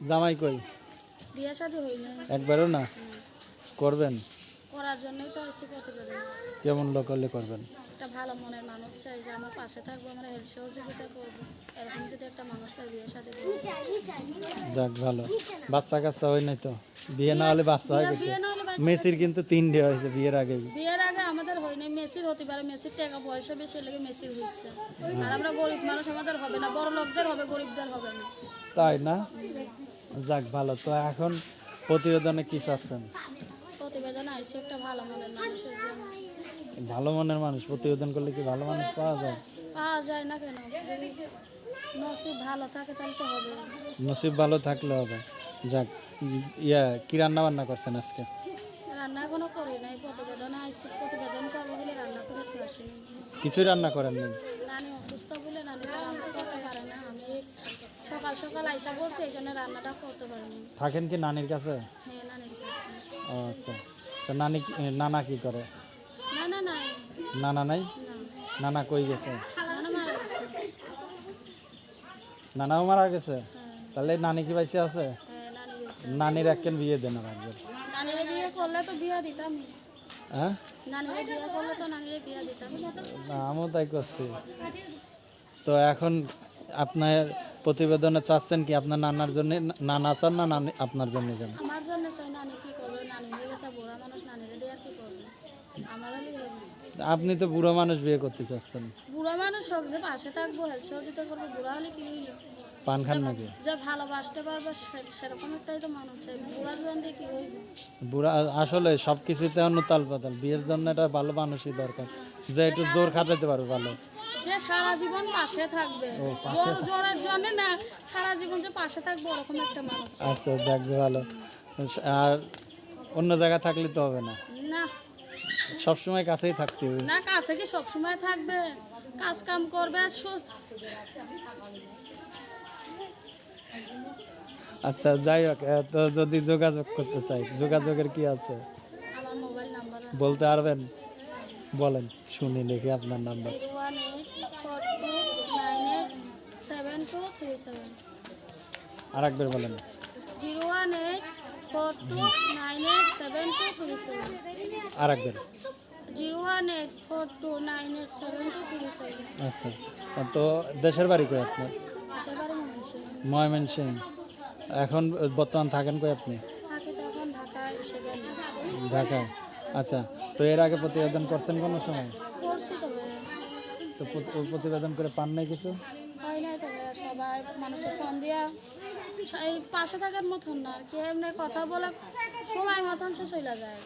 জামাই কই? বিয়ে শাদী হই না একবারও না? করবেন? করার জন্যই তো এসে প্রতিবেদন কেমন লোক হলে করবেন? একটা ভালো মনের মানুষ চাই যে আমার পাশে থাকব আমার হেল্প সহযোগিতা করব। এরকম যদি একটা মানুষ পাই বিয়ে শাদী করব। যাক ভালো। বাচ্চা কাচ্চা হয় নাই তো? বিয়ে না হলে বাচ্চা হয় বিয়ে না হলে মেসির কিন্তু তিনটে হয়েছে বিয়ের আগেই। বিয়ের আগে আমাদের হয় নাই। মেসির হতে পারে মেসির টাকা পয়সা বেশি লেগে মেসির হয়েছে? আর আমরা গরিব মানুষ আমাদের হবে না। বড় লোকদের হবে গরিবদের হবে না। তাই না? যাক ভালো। তো এখন প্রতিবেদনে কি চাচ্ছেন? প্রতিবেদন আইসে একটা ভালো মনের মানুষের জন্য। ভালো মনের মানুষ প্রতিবেদন করলে কি ভালো মানুষ পাওয়া যায়? পাওয়া যায় না কেন? নসিব ভালো থাকে তাহলে তো হবে। নসিব ভালো থাকলে হবে। যাক ইয়া কি রান্না বান্না করছেন আজকে? রান্না এখনও করি নাই। প্রতিবেদনে করব বলে রান্না করে আসিনি কিছুই রান্না করেন নাই নানি অসুস্থ বলে নানি তো রান্না করতে পারে না আমি সকাল সকাল আইসা করছি এই জন্য রান্নাটা করতে পারিনি। থাকেন কি নানির কাছে? হ্যাঁ নানির কাছে। ও আচ্ছা। তো নানি নানা কি করে? না না নাই। নানা নাই? নানা কই গেছে? নানাও মারা গেছে? হ্যাঁ। তাহলে নানি কি পাইছে আছে? হ্যাঁ নানির এককেন বিয়ে দেন আর একবার। বিয়ে করলে তো বিয়ে দিতাম। হ্যাঁ? নানিরে বিয়ে করলে তো নানিরে বিয়ে দিতাম। না আমিও তাই করছি। তো এখন আপনার প্রতিবেদনে চাচ্ছেন কি আপনার নানার জন্য নানা চান না নানি আপনার জন্য যান? আমার জন্য চাই নানি কি করবে? নানি হয়ে গেছে বুড়া মানুষ নানিরে দিয়ে আর কি করবে? আমার হবে। আপনি তো বুড়ো মানুষ বিয়ে করতে চাচ্ছেন। বুড়া মানুষ হোক যে পাশে থাকব হেল্প সহযোগিতা করব বুড়া হলে কি হইল? পান খান নাকি? যে ভালোবাসতে পারবে সেরকম একটাই তো মানুষ চাই। বুড়া জোয়ান দিয়ে কি হইব বুড়া আসলে সব কিছুতে অনুতাল পাতাল। বিয়ের জন্য এটা ভালো মানুষই দরকার। যে একটু জোর খাটাইতে পারবে ভালো যে সারা জীবন পাশে থাকবে। জোর জোরের জন্য না সারা জীবন যে পাশে থাকবে ওরকম একটা মানুষ। আচ্ছা যাক ভালো। আর অন্য জায়গায় থাকলে তো হবে না। না। সবসময় কাছেই থাকতে হবে। না কাছে কি সবসময় থাকবে? কাজ কাম করবে আচ্ছা যাই হোক তো যদি যোগাযোগ করতে চাই যোগাযোগের কি আছে। বলতে পারবেন? বলেন শুনি দেখি আপনার নাম্বার। আর একবার বলেন। Zero one eight four two nine eight seven two three seven. আর একবার আচ্ছা। তো দেশের বাড়ি কই মনে ময়মনসিং এখন বর্তমান থাকেন কই আপনি? ঢাকায়। আচ্ছা। তো এর আগে প্রতিবেদন করছেন কোনো সময়? করছি তো ভাইয়া তো প্র- প্রতিবেদন করে পান নাই কিছু? হয় না তো ভাইয়া সবাই মানুষের ফোন দিয়া এই পাশে থাকার মতন না আর কি এমনি কথা বলে সময় মতন শেষ হইলা যায়।